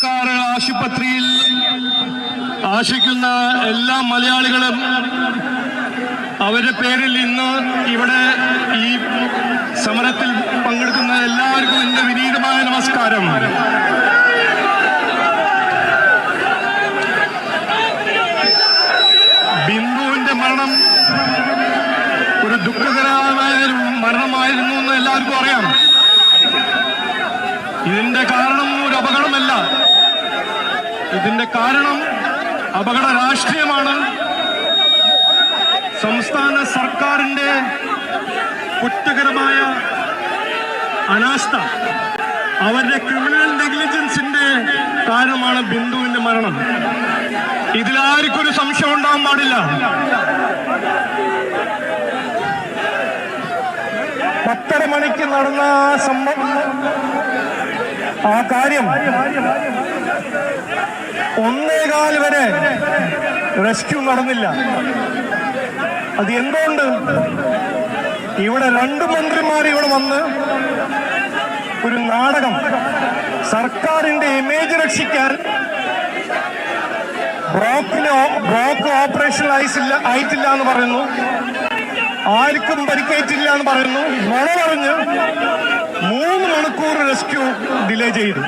സർക്കാർ ആശുപത്രിയിൽ ആശിക്കുന്ന എല്ലാ മലയാളികളും അവരുടെ പേരിൽ ഇന്ന് ഇവിടെ ഈ സമരത്തിൽ പങ്കെടുക്കുന്ന എല്ലാവർക്കും എന്റെ വിനീതമായ നമസ്കാരം. ബിന്ദുവിന്റെ മരണം ഒരു ദുഃഖകരമായ മരണമായിരുന്നു എന്ന് എല്ലാവർക്കും അറിയാം. ഇതിന്റെ കാരണം ഒരു അപകടമല്ല. ഇതിന്റെ കാരണം അപകട രാഷ്ട്രീയമാണ് സംസ്ഥാന സർക്കാരിന്റെ കുറ്റകരമായ അനാസ്ഥ അവരുടെ ക്രിമിനൽ നെഗ്ലിജൻസിന്റെ കാരണമാണ് ബിന്ദുവിന്റെ മരണം. ഇതിലാർക്കും ഒരു സംശയം ഉണ്ടാവാൻ പാടില്ല. പത്തര മണിക്ക് നടന്ന ആ സംഭവം ആ കാര്യം ഒന്നേകാൽ വരെ റെസ്ക്യൂ നടന്നില്ല. അത് എന്തുകൊണ്ട്? ഇവിടെ രണ്ട് മന്ത്രിമാർ ഇവിടെ വന്ന് ഒരു നാടകം സർക്കാരിന്റെ ഇമേജ് രക്ഷിക്കാൻ ബ്രോക്കിന് ബ്രോക്ക് ഓപ്പറേഷൻ ആയിട്ടില്ല ആയിട്ടില്ല എന്ന് പറയുന്നു. ആർക്കും പരിക്കേറ്റില്ല എന്ന് പറയുന്നു. നുണ പറഞ്ഞ് മൂന്ന് മണിക്കൂർ റെസ്ക്യൂ ഡിലേ ചെയ്തു.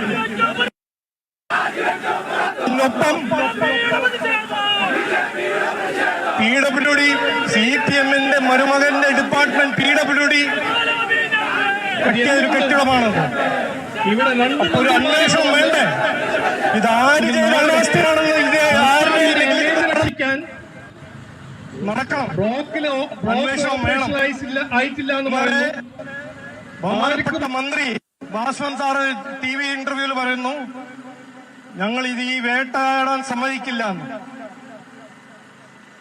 P W D C P എമ്മിന്റെ മരുമകന്റെ ഡിപ്പാർട്ട്മെന്റ് പി ഡബ്ല്യു ഡി കെട്ടിയ ഒരു കെട്ടിടമാണത് ഇവിടെ രണ്ട് അപ്പൊ ഒരു അന്വേഷണം വേണ്ടേ? ഇത് നടക്കണം? ബ്ലോക്കിലോ അന്വേഷണം വേണം. ആയിട്ടില്ല എന്ന് മന്ത്രി വാസ്വൻ സാറ് ടി വി ഇന്റർവ്യൂവിൽ പറയുന്നു. ഞങ്ങൾ ഇത് ഈ വേട്ടയാടാൻ സമ്മതിക്കില്ല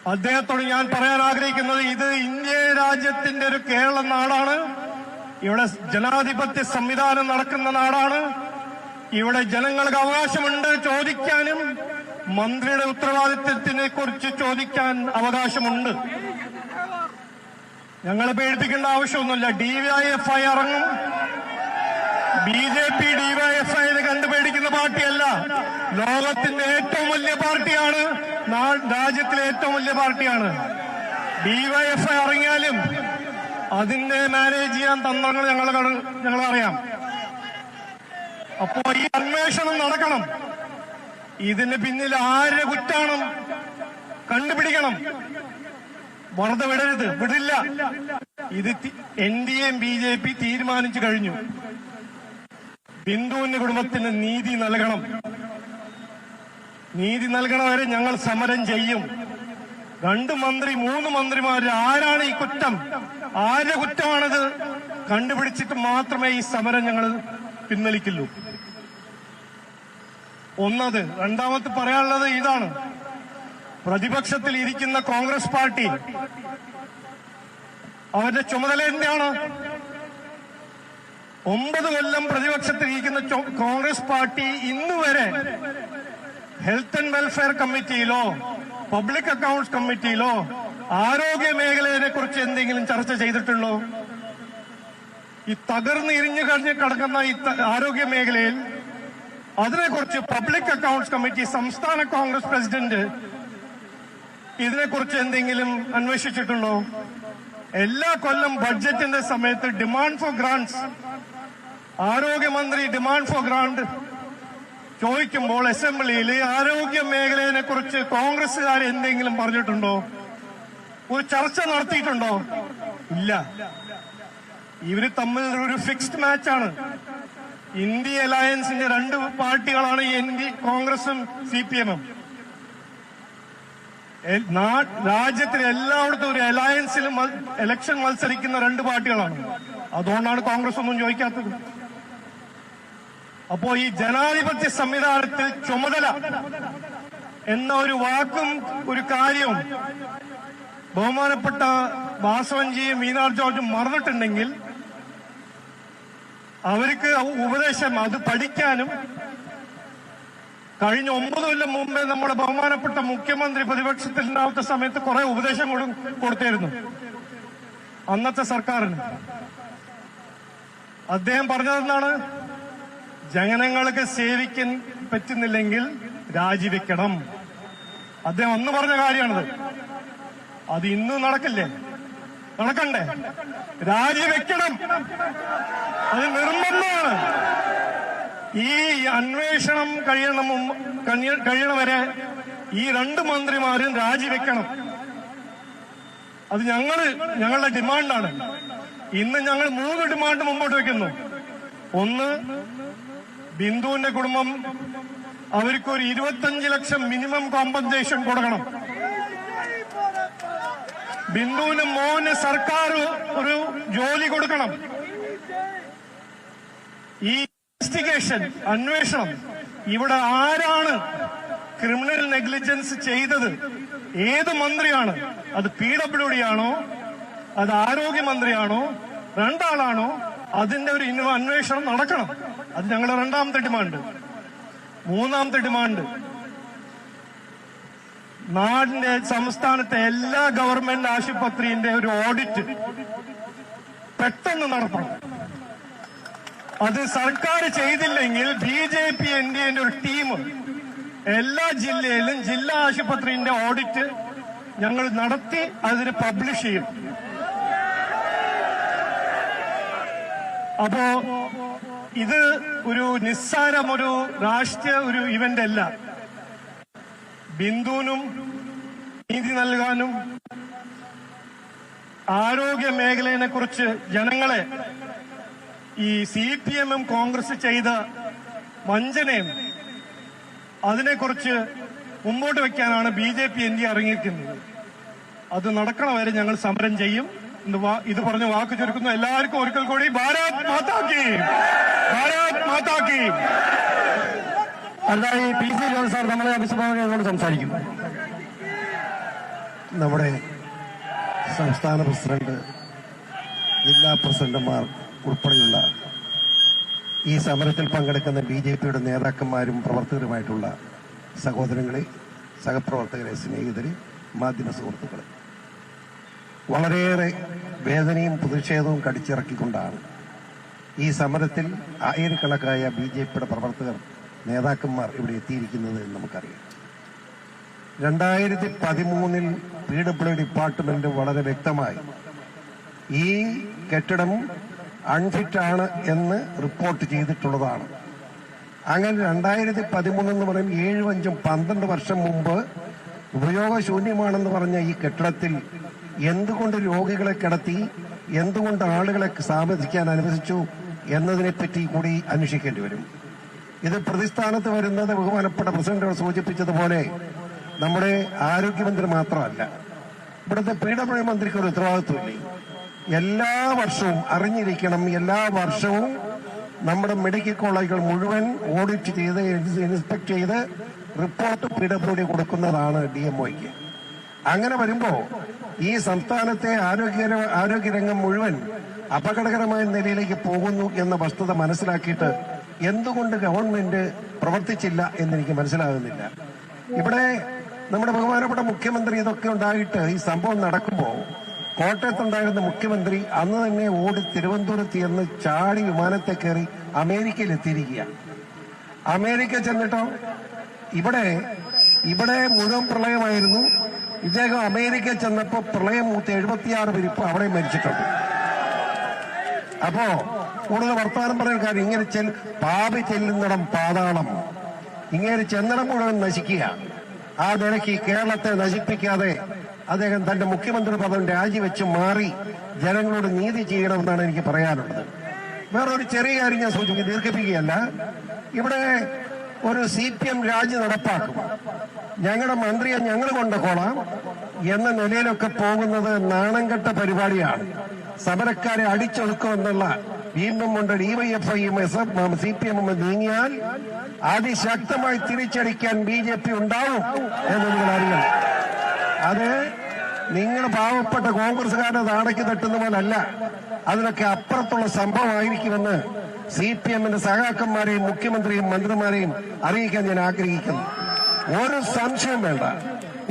അദ്ദേഹത്തോട് ഞാൻ പറയാൻ ആഗ്രഹിക്കുന്നത് ഇത് ഇന്ത്യ രാജ്യത്തിന്റെ ഒരു കേരള നാടാണ്. ഇവിടെ ജനാധിപത്യ സംവിധാനം നടക്കുന്ന നാടാണ്. ഇവിടെ ജനങ്ങൾക്ക് അവകാശമുണ്ട് ചോദിക്കാനും മന്ത്രിയുടെ ഉത്തരവാദിത്വത്തിനെ കുറിച്ച് ചോദിക്കാൻ അവകാശമുണ്ട്. ഞങ്ങളെ പേടിപ്പിക്കേണ്ട ആവശ്യമൊന്നുമില്ല. ഡി വൈ എഫ് ഐ ഇറങ്ങും. ബി ജെ പി ഡിവൈഎഫ്ഐ കണ്ടുപേടിക്കുന്ന പാർട്ടിയല്ല. ലോകത്തിന്റെ ഏറ്റവും വലിയ പാർട്ടിയാണ്. രാജ്യത്തിലെ ഏറ്റവും വലിയ പാർട്ടിയാണ്. ഡിവൈഎഫ്ഐ ഇറങ്ങിയാലും അതിന്റെ മാനേജ് ചെയ്യാൻ തന്ത്രങ്ങൾ ഞങ്ങൾ ഞങ്ങൾ അറിയാം. അപ്പോ ഈ അന്വേഷണം നടക്കണം. ഇതിന് പിന്നിൽ ആരുടെ കുറ്റാണ് കണ്ടുപിടിക്കണം. വെറുതെ വിടരുത്. വിടില്ല. ഇത് N D M B J P തീരുമാനിച്ചു കഴിഞ്ഞു. ബിന്ദുവിന്റെ കുടുംബത്തിന് നീതി നൽകണം. നീതി നൽകണ വരെ ഞങ്ങൾ സമരം ചെയ്യും. രണ്ട് മന്ത്രി മൂന്ന് മന്ത്രിമാർ ആരാണ് ഈ കുറ്റം? ആരുടെ കുറ്റമാണത്? കണ്ടുപിടിച്ചിട്ട് മാത്രമേ ഈ സമരം ഞങ്ങൾ പിൻവലിക്കുള്ളൂ ഒന്നത് രണ്ടാമത് പറയാനുള്ളത് ഇതാണ്. പ്രതിപക്ഷത്തിൽ ഇരിക്കുന്ന കോൺഗ്രസ് പാർട്ടി അവരുടെ ചുമതല എന്താണ്? ഒമ്പത് കൊല്ലം പ്രതിപക്ഷത്തിരിക്കുന്ന കോൺഗ്രസ് പാർട്ടി ഇന്ന് വരെ ഹെൽത്ത് ആൻഡ് വെൽഫെയർ കമ്മിറ്റിയിലോ പബ്ലിക് അക്കൗണ്ട്സ് കമ്മിറ്റിയിലോ ആരോഗ്യ മേഖലയെ കുറിച്ച് എന്തെങ്കിലും ചർച്ച ചെയ്തിട്ടുള്ളോ ഈ തകർന്ന് ഇരിഞ്ഞു കഴിഞ്ഞ് കിടക്കുന്ന ഈ ആരോഗ്യ മേഖലയിൽ അതിനെക്കുറിച്ച് പബ്ലിക് അക്കൗണ്ട്സ് കമ്മിറ്റി സംസ്ഥാന കോൺഗ്രസ് പ്രസിഡന്റ് ഇതിനെക്കുറിച്ച് എന്തെങ്കിലും അന്വേഷിച്ചിട്ടുണ്ടോ? എല്ലാ കൊല്ലം ബഡ്ജറ്റിന്റെ സമയത്ത് ഡിമാൻഡ് ഫോർ ഗ്രാന്റ്സ് ആരോഗ്യമന്ത്രി ഡിമാൻഡ് ഫോർ ഗ്രാൻഡ് ചോദിക്കുമ്പോൾ അസംബ്ലിയിൽ ആരോഗ്യ മേഖലയെ കുറിച്ച് കോൺഗ്രസുകാർ എന്തെങ്കിലും പറഞ്ഞിട്ടുണ്ടോ? ഒരു ചർച്ച നടത്തിയിട്ടുണ്ടോ? ഇല്ല. ഇവർ തമ്മിൽ ഒരു ഫിക്സ്ഡ് മാച്ചാണ് ഇന്ത്യ അലയൻസിന്റെ രണ്ട് പാർട്ടികളാണ് എൻ ഡി കോൺഗ്രസും സി പി എമ്മും രാജ്യത്തിൽ എല്ലായിടത്തും ഒരു അലയൻസിൽ ഇലക്ഷൻ മത്സരിക്കുന്ന രണ്ട് പാർട്ടികളാണ്. അതുകൊണ്ടാണ് കോൺഗ്രസ് ഒന്നും ചോദിക്കാത്തത്. അപ്പോ ഈ ജനാധിപത്യ സംവിധാനത്തിൽ ചുമതല എന്ന ഒരു വാക്കും ഒരു കാര്യവും ബഹുമാനപ്പെട്ട വാസവൻജിയും മീനാർ ജോർജും മറന്നിട്ടുണ്ടെങ്കിൽ അവർക്ക് ഉപദേശം അത് പഠിക്കാനും കഴിഞ്ഞ ഒമ്പത് കൊല്ലം മുമ്പേ നമ്മുടെ ബഹുമാനപ്പെട്ട മുഖ്യമന്ത്രി പ്രതിപക്ഷത്തിൽ ഉണ്ടാവുന്ന സമയത്ത് കുറെ ഉപദേശം കൊടുത്തിരുന്നു. അന്നത്തെ സർക്കാരിന്. അദ്ദേഹം പറഞ്ഞതെന്നാണ് ജനങ്ങൾക്ക് സേവിക്കാൻ പറ്റുന്നില്ലെങ്കിൽ രാജിവെക്കണം. അദ്ദേഹം അന്ന് പറഞ്ഞ കാര്യമാണത്. അത് ഇന്ന് നടക്കില്ലേ? നടക്കണ്ടേ? രാജിവെക്കണം. അത് നിർബന്ധമാണ്. ഈ അന്വേഷണം കഴിയണം കഴിയണവരെ ഈ രണ്ട് മന്ത്രിമാരും രാജിവെക്കണം. അത് ഞങ്ങൾ ഞങ്ങളുടെ ഡിമാൻഡാണ്. ഇന്ന് ഞങ്ങൾ മൂന്ന് ഡിമാൻഡ് മുമ്പോട്ട് വെക്കുന്നു. ഒന്ന് ബിന്ദുവിന്റെ കുടുംബം അവർക്ക് ഒരു ഇരുപത്തഞ്ച് ലക്ഷം മിനിമം കോമ്പൻസേഷൻ കൊടുക്കണം. ബിന്ദുവിന് മോന് സർക്കാർ ഒരു ജോലി കൊടുക്കണം. ഈ ഇൻവെസ്റ്റിഗേഷൻ അന്വേഷണം. ഇവിടെ ആരാണ് ക്രിമിനൽ നെഗ്ലിജൻസ് ചെയ്തത്? ഏത് മന്ത്രിയാണ്? അത് പി ഡബ്ല്യു ഡി ആണോ? അത് ആരോഗ്യമന്ത്രിയാണോ രണ്ടാളാണോ? അതിന്റെ ഒരു അന്വേഷണം നടക്കണം. അത് ഞങ്ങളുടെ രണ്ടാമത്തെ ഡിമാൻഡ്. മൂന്നാമത്തെ ഡിമാൻഡ്. നാടിന്റെ സംസ്ഥാനത്തെ എല്ലാ ഗവൺമെന്റ് ആശുപത്രിന്റെ ഒരു ഓഡിറ്റ്. പെട്ടെന്ന് നടത്തണം. അത് സർക്കാർ ചെയ്തില്ലെങ്കിൽ B J P N D എന്റെ ഒരു ടീം എല്ലാ ജില്ലയിലും ജില്ലാ ആശുപത്രിന്റെ ഓഡിറ്റ് ഞങ്ങൾ നടത്തി അതിന് പബ്ലിഷ് ചെയ്യും. അപ്പോ ഇത് ഒരു നിസ്സാരം ഒരു രാഷ്ട്രീയ ഒരു ഇവന്റ് അല്ല. ബിന്ദുവിനും നീതി നൽകാനും ആരോഗ്യ മേഖലയെ കുറിച്ച് ജനങ്ങളെ ഈ സി പി എമ്മും കോൺഗ്രസ് ചെയ്ത വഞ്ചനയും അതിനെക്കുറിച്ച് മുമ്പോട്ട് വെക്കാനാണ് ബി ജെ പി ഇന്ത്യ ഇറങ്ങിയിരിക്കുന്നത്. അത് നടക്കണ വരെ ഞങ്ങൾ സമരം ചെയ്യും. ഇത് പറഞ്ഞ് വാക്ക് ചുരുക്കുന്നു എല്ലാവർക്കും ഒരിക്കൽ കൂടി ഭാരത് മാതാക്കി ഭാരത് മാതാക്കി അടുത്തായി പി സി ജോൺ സാർ നമ്മളെ അഭിസംബോധന സംസാരിക്കും. നമ്മുടെ സംസ്ഥാന പ്രസിഡന്റ് ജില്ലാ പ്രസിഡന്റുമാർ ഉൾപ്പെടെയുള്ള ഈ സമരത്തിൽ പങ്കെടുക്കുന്ന ബി ജെ പിയുടെ നേതാക്കന്മാരും പ്രവർത്തകരുമായിട്ടുള്ള സഹോദരങ്ങളെ സഹപ്രവർത്തകരെ സ്നേഹിതരെ മാധ്യമ സുഹൃത്തുക്കളെ. വളരെയേറെ വേദനയും പ്രതിഷേധവും കടിച്ചിറക്കിക്കൊണ്ടാണ് ഈ സമരത്തിൽ ആയിരക്കണക്കായ ബി ജെ പിയുടെ പ്രവർത്തകർ നേതാക്കന്മാർ ഇവിടെ എത്തിയിരിക്കുന്നത് എന്ന് നമുക്കറിയാം. രണ്ടായിരത്തി പതിമൂന്നിൽ പി ഡബ്ല്യു ഡിപ്പാർട്ട്മെന്റ് വളരെ വ്യക്തമായി ഈ കെട്ടിടം അൺഫിറ്റ് ആണ് എന്ന് റിപ്പോർട്ട് ചെയ്തിട്ടുള്ളതാണ്. അങ്ങനെ രണ്ടായിരത്തി പതിമൂന്ന് എന്ന് പറയും ഏഴും അഞ്ചും പന്ത്രണ്ട് വർഷം മുമ്പ് ഉപയോഗശൂന്യമാണെന്ന് പറഞ്ഞ ഈ കെട്ടിടത്തിൽ എന്തുകൊണ്ട് രോഗികളെ കിടത്തി എന്തുകൊണ്ട് ആളുകളെ താമസിക്കാൻ അനുവദിച്ചു എന്നതിനെപ്പറ്റി കൂടി അന്വേഷിക്കേണ്ടി വരും. ഇത് പ്രതിസ്ഥാനത്ത് വരുന്നത് ബഹുമാനപ്പെട്ട പ്രസിഡന്റ് സൂചിപ്പിച്ചതുപോലെ നമ്മുടെ ആരോഗ്യമന്ത്രി മാത്രമല്ല. ഇവിടുത്തെ പി ഡബ്ല്യു മന്ത്രിക്ക് ഒരു ഉത്തരവാദിത്വമില്ലേ? എല്ലാ വർഷവും അറിഞ്ഞിരിക്കണം എല്ലാ വർഷവും നമ്മുടെ മെഡിക്കൽ കോളേജുകൾ മുഴുവൻ ഓഡിറ്റ് ചെയ്ത് ഇൻസ്പെക്ട് ചെയ്ത് റിപ്പോർട്ട് പി ഡബ്ല്യു ഡി കൊടുക്കുന്നതാണ് ഡി എം അങ്ങനെ വരുമ്പോൾ ഈ സംസ്ഥാനത്തെ ആരോഗ്യ ആരോഗ്യരംഗം മുഴുവൻ അപകടകരമായ നിലയിലേക്ക് പോകുന്നു എന്ന വസ്തുത മനസ്സിലാക്കിയിട്ട് എന്തുകൊണ്ട് ഗവൺമെന്റ് പ്രവർത്തിച്ചില്ല എന്ന് എനിക്ക് മനസ്സിലാകുന്നില്ല. ഇവിടെ നമ്മുടെ ബഹുമാനപ്പെട്ട മുഖ്യമന്ത്രി ഇതൊക്കെ ഉണ്ടായിട്ട് ഈ സംഭവം നടക്കുമ്പോൾ കോട്ടയത്തുണ്ടായിരുന്ന മുഖ്യമന്ത്രി അന്ന് തന്നെ ഓടി തിരുവനന്തപുരത്ത് ചെന്ന് ചാടി വിമാനത്തെ കയറി അമേരിക്കയിൽ എത്തിയിരിക്കുകയാണ് അമേരിക്ക ചെന്നിട്ടോ? ഇവിടെ ഇവിടെ മുഴുവൻ പ്രളയമായിരുന്നു. ഇദ്ദേഹം അമേരിക്ക ചെന്നപ്പോ പ്രളയം മൂത്ത് എഴുപത്തിയാറ് പേര് ഇപ്പൊ അവിടെ മരിച്ചിട്ടുണ്ട്. അപ്പോ കൂടുതൽ വർത്തമാനം പറയുന്ന കാര്യം ഇങ്ങനെ ചെൽ പാപി ചെല്ലുന്നിടം പാതാളം. ഇങ്ങനെ ചെന്നിടം മുഴുവൻ നശിക്കുക. ആ നിലയ്ക്ക് കേരളത്തെ നശിപ്പിക്കാതെ അദ്ദേഹം തന്റെ മുഖ്യമന്ത്രി പദം രാജിവെച്ച് മാറി ജനങ്ങളോട് നീതി ചെയ്യണമെന്നാണ് എനിക്ക് പറയാനുള്ളത്. വേറൊരു ചെറിയ കാര്യം ഞാൻ സൂചിപ്പിക്കും. ദീർഘിപ്പിക്കുകയല്ല. ഇവിടെ ഒരു സി പി എം രാജി നടപ്പാക്കും. ഞങ്ങളുടെ മന്ത്രിയെ ഞങ്ങൾ കൊണ്ടുപോകണം എന്ന നിലയിലൊക്കെ പോകുന്നത് നാണംകെട്ട പരിപാടിയാണ്. സമരക്കാരെ അടിച്ചൊതുക്കുമെന്നുള്ള വീണ്ടും കൊണ്ട് ഡിവൈഎഫ്ഐയും എസ് എഫ് സി പി എമ്മും നീങ്ങിയാൽ അതിശക്തമായി തിരിച്ചടിക്കാൻ ബി ജെ പി ഉണ്ടാവും എന്ന് നിങ്ങൾ അറിയണം അത് നിങ്ങൾ പാവപ്പെട്ട കോൺഗ്രസ്സുകാരുടെ നാടയ്ക്ക് തട്ടുന്ന പോലല്ല. അതിനൊക്കെ അപ്പുറത്തുള്ള സംഭവമായിരിക്കുമെന്ന് സി പി എമ്മിന്റെ സഹാക്കന്മാരെയും മുഖ്യമന്ത്രിയും മന്ത്രിമാരെയും അറിയിക്കാൻ ഞാൻ ആഗ്രഹിക്കുന്നു. ഒരു സംശയം വേണ്ട.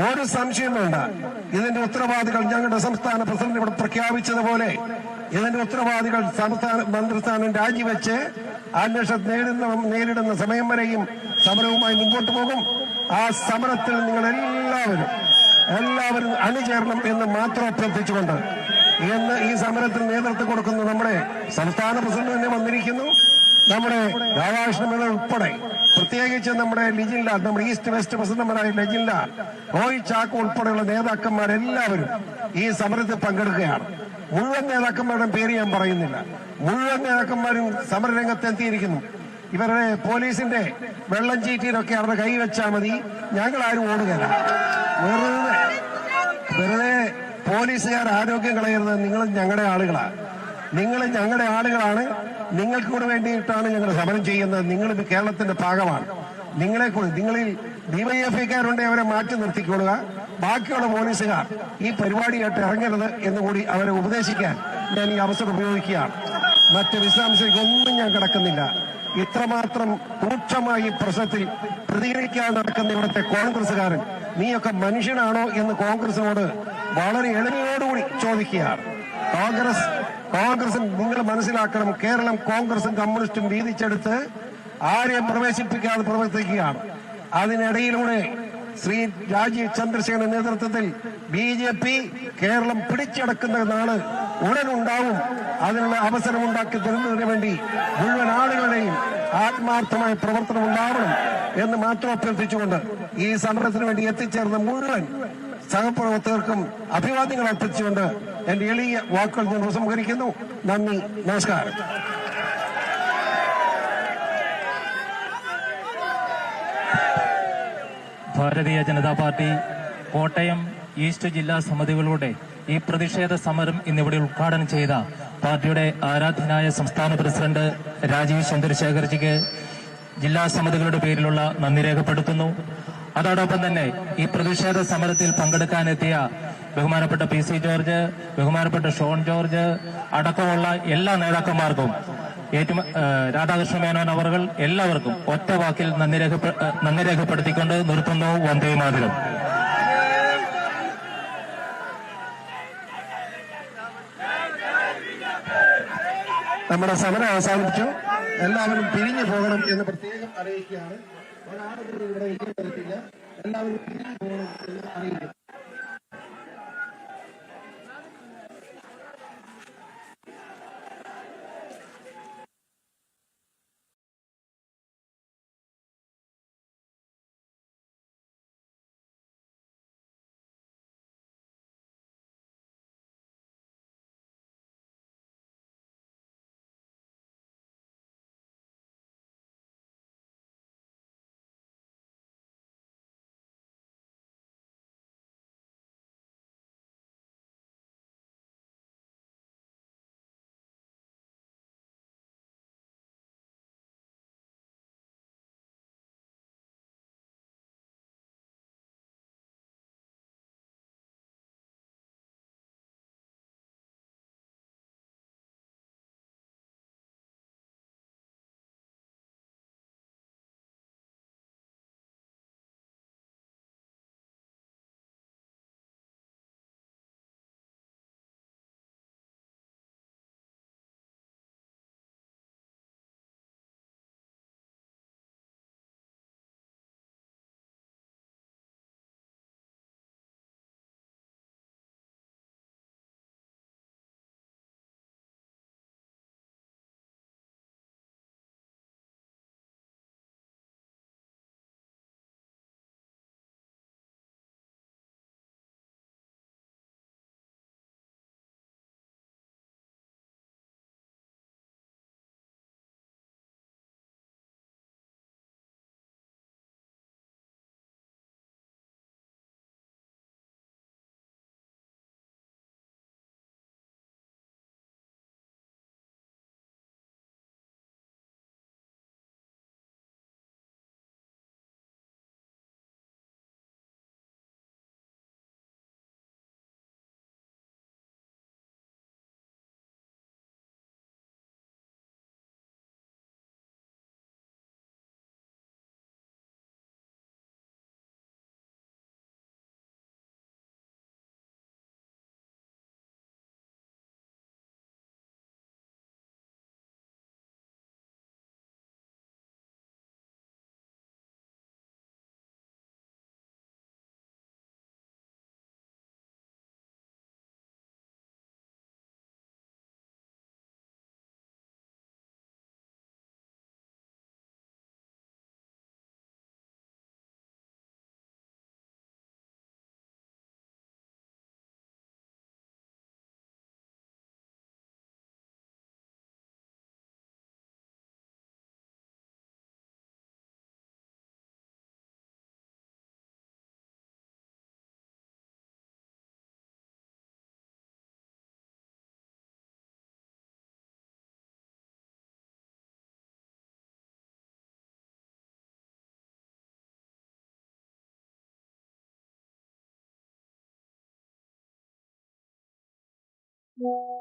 ഒരു സംശയം വേണ്ട. ഇതിന്റെ ഉത്തരവാദികൾ ഞങ്ങളുടെ സംസ്ഥാന പ്രസിഡന്റ് ഇവിടെ പ്രഖ്യാപിച്ചതുപോലെ ഇതിന്റെ ഉത്തരവാദികൾ സംസ്ഥാന മന്ത്രിസ്ഥാനം രാജിവെച്ച് അന്വേഷണം നേരിടുന്ന നേരിടുന്ന സമയം വരെയും സമരവുമായി മുമ്പോട്ട് പോകും. ആ സമരത്തിൽ നിങ്ങൾ എല്ലാവരും എല്ലാവരും അണിചേരണം എന്ന് മാത്രം അഭ്യർത്ഥിച്ചുകൊണ്ട് ഇന്ന് ഈ സമരത്തിൽ നേതൃത്വം കൊടുക്കുന്ന നമ്മുടെ സംസ്ഥാന പ്രസിഡന്റ് തന്നെ വന്നിരിക്കുന്നു. നമ്മുടെ രാധാകൃഷ്ണൻ ഉൾപ്പെടെ പ്രത്യേകിച്ച് നമ്മുടെ ലിജില്ല നമ്മുടെ ഈസ്റ്റ് വെസ്റ്റ് പ്രസിഡന്റുമാരായ ലജില്ല റോയ് ചാക്ക് ഉൾപ്പെടെയുള്ള നേതാക്കന്മാരെല്ലാവരും ഈ സമരത്തിൽ പങ്കെടുക്കുകയാണ്. മുഴുവൻ നേതാക്കന്മാരുടെ പേര് ഞാൻ പറയുന്നില്ല. മുഴുവൻ നേതാക്കന്മാരും സമരരംഗത്ത് എത്തിയിരിക്കുന്നു. ഇവരുടെ പോലീസിന്റെ വെള്ളം ചീറ്റിയിലൊക്കെ അവരുടെ കൈവച്ചാൽ മതി. ഞങ്ങൾ ആരും ഓടുകയല്ല. വെറുതെ വെറുതെ പോലീസുകാർ ആരോഗ്യം കളയരുത് നിങ്ങൾ ഞങ്ങളുടെ ആളുകളാണ് നിങ്ങൾ ഞങ്ങളുടെ ആളുകളാണ്. നിങ്ങൾക്ക് കൂടെ വേണ്ടിയിട്ടാണ് ഞങ്ങൾ സമരം ചെയ്യുന്നത്. നിങ്ങൾ ഇത് കേരളത്തിന്റെ ഭാഗമാണ്. നിങ്ങളെ കൂടി നിങ്ങളിൽ ഡിവൈഎഫ്ഐക്കാരുണ്ടെ അവരെ മാറ്റി നിർത്തിക്കൊള്ളുക. ബാക്കിയുള്ള പോലീസുകാർ ഈ പരിപാടിയായിട്ട് ഇറങ്ങരുത് എന്ന് കൂടി അവരെ ഉപദേശിക്കാൻ ഞാൻ ഈ അവസരം ഉപയോഗിക്കുകയാണ്. മറ്റ് വിശദാംശങ്ങൾക്കൊന്നും ഞാൻ കിടക്കുന്നില്ല. ഇത്രമാത്രം രൂക്ഷമായി പ്രശ്നത്തിൽ പ്രതികരിക്കാൻ നടക്കുന്ന ഇവിടുത്തെ കോൺഗ്രസുകാരൻ നീയൊക്കെ മനുഷ്യനാണോ എന്ന് കോൺഗ്രസിനോട് വളരെ എളിമയോടുകൂടി ചോദിക്കുകയാണ്. കോൺഗ്രസ് കോൺഗ്രസും നിങ്ങൾ മനസ്സിലാക്കണം കേരളം കോൺഗ്രസും കമ്മ്യൂണിസ്റ്റും വീതിച്ചെടുത്ത് ആരെയും പ്രവേശിപ്പിക്കാതെ പ്രവർത്തിക്കുകയാണ്. അതിനിടയിലൂടെ ശ്രീ രാജീവ് ചന്ദ്രശേഖരന്റെ നേതൃത്വത്തിൽ ബി ജെ പി കേരളം പിടിച്ചടക്കുന്ന നാൾ ഉടനുണ്ടാവും. അതിനുള്ള അവസരം ഉണ്ടാക്കി തരുന്നതിന് വേണ്ടി മുഴുവൻ ആളുകളുടെയും ആത്മാർത്ഥമായ പ്രവർത്തനം ഉണ്ടാവണം. എന്ന് മാത്രം അഭ്യർത്ഥിച്ചുകൊണ്ട് ഈ സമരത്തിന് വേണ്ടി എത്തിച്ചേർന്ന മുഴുവൻ സഹപ്രവർത്തകർക്കും അഭിവാദ്യങ്ങൾ അർപ്പിച്ചുകൊണ്ട് എന്റെ എളിയ വാക്കുകൾ ഞാൻ ഉപസംഹരിക്കുന്നു നന്ദി നമസ്കാരം. ഭാരതീയ ജനതാ പാർട്ടി കോട്ടയം ഈസ്റ്റ് ജില്ലാ സമിതികളുടെ ഈ പ്രതിഷേധ സമരം ഇന്നിവിടെ ഉദ്ഘാടനം ചെയ്ത പാർട്ടിയുടെ ആരാധ്യനായ സംസ്ഥാന പ്രസിഡന്റ് രാജീവ് ചന്ദ്രശേഖർജിക്ക് ജില്ലാ സമിതികളുടെ പേരിലുള്ള നന്ദി രേഖപ്പെടുത്തുന്നു. അതോടൊപ്പം തന്നെ ഈ പ്രതിഷേധ സമരത്തിൽ പങ്കെടുക്കാനെത്തിയ ബഹുമാനപ്പെട്ട പി സി ജോർജ് ബഹുമാനപ്പെട്ട ഷോൺ ജോർജ് അടക്കമുള്ള എല്ലാ നേതാക്കന്മാർക്കും ഏറ്റവും രാധാകൃഷ്ണ മേനോൻ അവർ എല്ലാവർക്കും ഒറ്റ വാക്കിൽ നന്ദി രേഖപ്പെടുത്തിക്കൊണ്ട് നിർത്തുന്നു വന്ദേ മാതരം. നമ്മുടെ സമരം അവസാനിപ്പിച്ചു. എല്ലാവരും പിരിഞ്ഞു പോകണം എന്ന് പ്രത്യേകം അറിയിക്കുകയാണ്. ഒരാളും ഇവിടെ ഇരിക്കാൻ എല്ലാവരും പിരിഞ്ഞു പോകണം എന്ന് Yeah.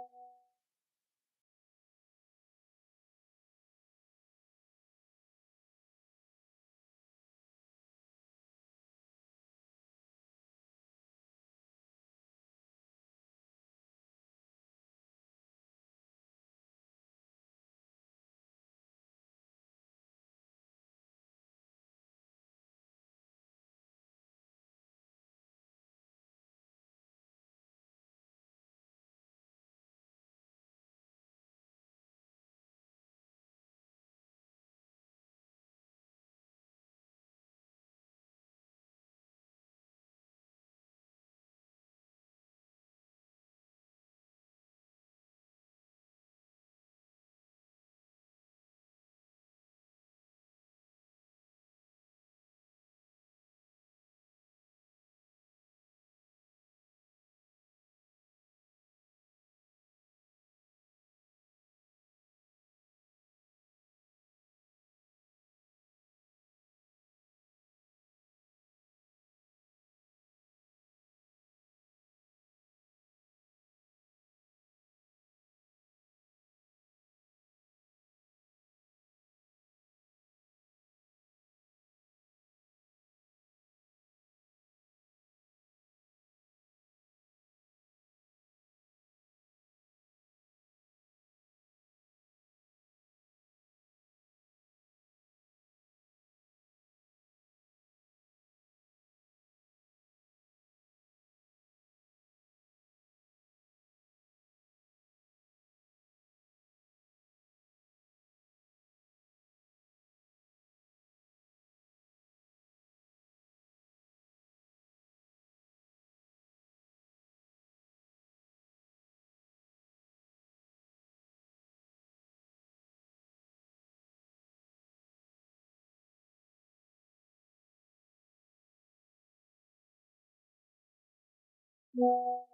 Thank you.